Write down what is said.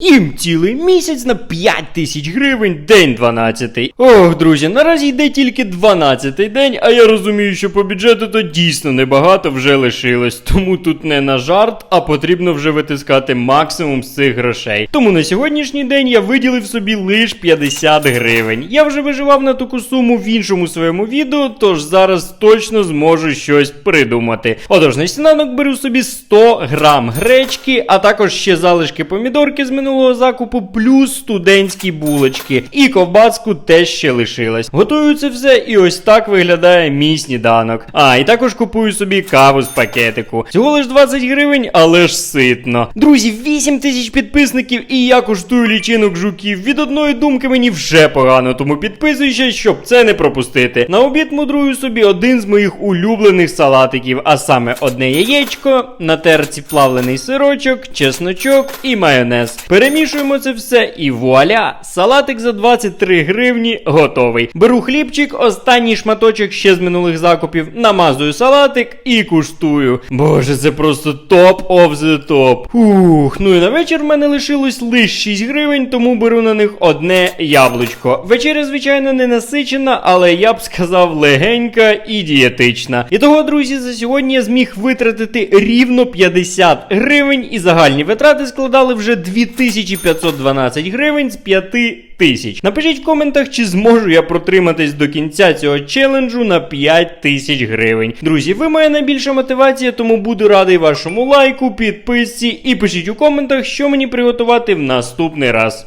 Їм цілий місяць на 5 тисяч гривень, день 12. Ох, друзі, наразі йде тільки 12 день, а я розумію, що по бюджету то дійсно небагато вже лишилось. Тому тут не на жарт, а потрібно вже витискати максимум з цих грошей. Тому на сьогоднішній день я виділив собі лише 50 гривень. Я вже виживав на таку суму в іншому своєму відео, тож зараз точно зможу щось придумати. Отож, на сніданок беру собі 100 грам гречки, а також ще залишки помідорки з минулого закупу, плюс студентські булочки. І ковбаску теж ще лишилась. Готую це все, і ось так виглядає мій сніданок. А, і також купую собі каву з пакетику. Всього лиш 20 гривень, але ж ситно. Друзі, 8 тисяч підписників, і я коштую лічинок жуків. Від одної думки мені вже погано, тому підписуйся, щоб це не пропустити. На обід мудрую собі один з моїх улюблених салатиків, а саме одне яєчко, на терці плавлений сирочок, чесночок і майонез. Перемішуємо це все і вуаля! Салатик за 23 гривні готовий. Беру хлібчик, останній шматочок ще з минулих закупів, намазую салатик і куштую. Боже, це просто топ of the top. Ух, ну і на вечір в мене лишилось лише 6 гривень, тому беру на них одне яблучко. Вечеря, звичайно, не насичена, але я б сказав легенька і дієтична. І того, друзі, за сьогодні я зміг витратити рівно 50 гривень, і загальні витрати складали вже 2512 гривень з 5 тисяч. Напишіть в коментах, чи зможу я протриматись до кінця цього челенджу на 5 тисяч гривень. Друзі, ви моя найбільша мотивація, тому буду радий вашому лайку, підписці і пишіть у коментах, що мені приготувати в наступний раз.